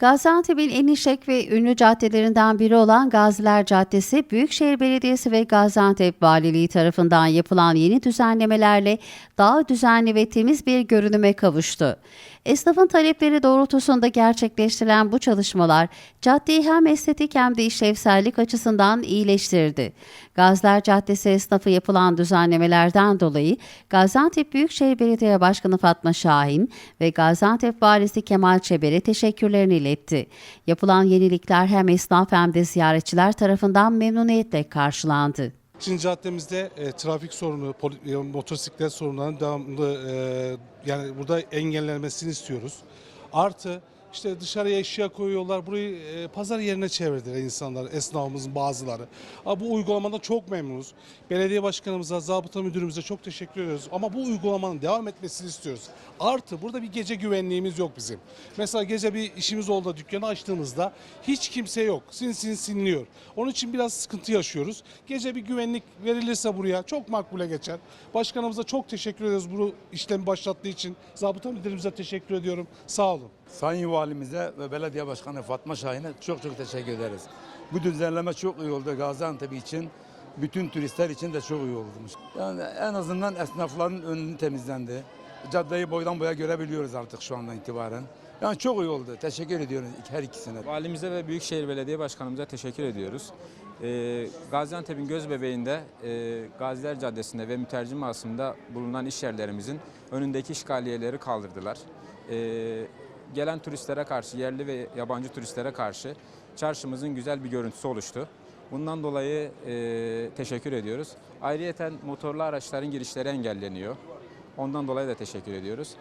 Gaziantep'in en işlek ve ünlü caddelerinden biri olan Gaziler Caddesi, Büyükşehir Belediyesi ve Gaziantep Valiliği tarafından yapılan yeni düzenlemelerle daha düzenli ve temiz bir görünüme kavuştu. Esnafın talepleri doğrultusunda gerçekleştirilen bu çalışmalar caddeyi hem estetik hem de işlevsellik açısından iyileştirdi. Gaziler Caddesi esnafı yapılan düzenlemelerden dolayı Gaziantep Büyükşehir Belediye Başkanı Fatma Şahin ve Gaziantep Valisi Kemal Çeber'e teşekkürlerini iletti. Yapılan yenilikler hem esnaf hem de ziyaretçiler tarafından memnuniyetle karşılandı. Şimdi caddemizde e, trafik sorunu, poli- e, motosiklet sorunlarının devamlı e, yani burada engellenmesini istiyoruz. Artı işte dışarıya eşya koyuyorlar. Burayı e, pazar yerine çevirdiler insanlar, esnafımızın bazıları. Ama bu uygulamadan çok memnunuz. Belediye başkanımıza, zabıta müdürümüze çok teşekkür ediyoruz. Ama bu uygulamanın devam etmesini istiyoruz. Artı burada bir gece güvenliğimiz yok bizim. Mesela gece bir işimiz oldu dükkanı açtığımızda hiç kimse yok. Sin sin sinliyor. Onun için biraz sıkıntı yaşıyoruz. Gece bir güvenlik verilirse buraya çok makbule geçer. Başkanımıza çok teşekkür ediyoruz bu işlemi başlattığı için. Zabıta müdürümüze teşekkür ediyorum. Sağ olun. Sayın Valimize ve Belediye Başkanı Fatma Şahin'e çok çok teşekkür ederiz. Bu düzenleme çok iyi oldu Gaziantep için. Bütün turistler için de çok iyi olmuş. Yani en azından esnafların önünü temizlendi. Caddeyi boydan boya görebiliyoruz artık şu andan itibaren. Yani çok iyi oldu. Teşekkür ediyoruz her ikisine. Valimize ve Büyükşehir Belediye Başkanımıza teşekkür ediyoruz. Ee, Gaziantep'in göz bebeğinde e, Gaziler Caddesi'nde ve Mütercim Asım'da bulunan iş yerlerimizin önündeki işgaliyeleri kaldırdılar. Ee, gelen turistlere karşı, yerli ve yabancı turistlere karşı çarşımızın güzel bir görüntüsü oluştu. Bundan dolayı e, teşekkür ediyoruz. Ayrıyeten motorlu araçların girişleri engelleniyor. Ondan dolayı da teşekkür ediyoruz.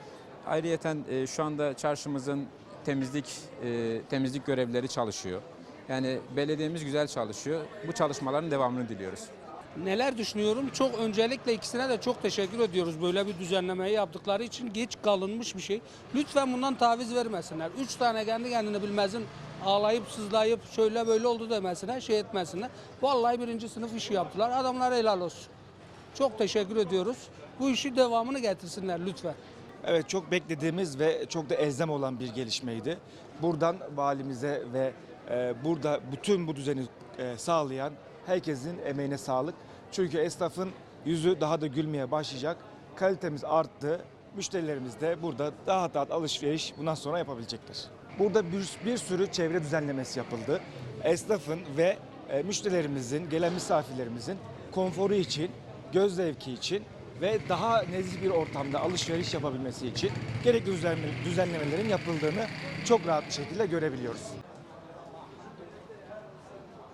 Ayrıyeten e, şu anda çarşımızın temizlik e, temizlik görevlileri çalışıyor. Yani belediyemiz güzel çalışıyor. Bu çalışmaların devamını diliyoruz. Neler düşünüyorum? Çok öncelikle ikisine de çok teşekkür ediyoruz. Böyle bir düzenlemeyi yaptıkları için geç kalınmış bir şey. Lütfen bundan taviz vermesinler. Üç tane kendi kendini bilmezin ağlayıp sızlayıp şöyle böyle oldu demesine şey etmesinler. Vallahi birinci sınıf işi yaptılar. Adamlar helal olsun. Çok teşekkür ediyoruz. Bu işi devamını getirsinler lütfen. Evet çok beklediğimiz ve çok da elzem olan bir gelişmeydi. Buradan valimize ve e, burada bütün bu düzeni e, sağlayan herkesin emeğine sağlık. Çünkü esnafın yüzü daha da gülmeye başlayacak. Kalitemiz arttı. Müşterilerimiz de burada daha rahat alışveriş bundan sonra yapabilecekler. Burada bir, bir sürü çevre düzenlemesi yapıldı. Esnafın ve e, müşterilerimizin, gelen misafirlerimizin konforu için, göz zevki için ve daha nezih bir ortamda alışveriş yapabilmesi için gerekli düzenle- düzenlemelerin yapıldığını çok rahat bir şekilde görebiliyoruz.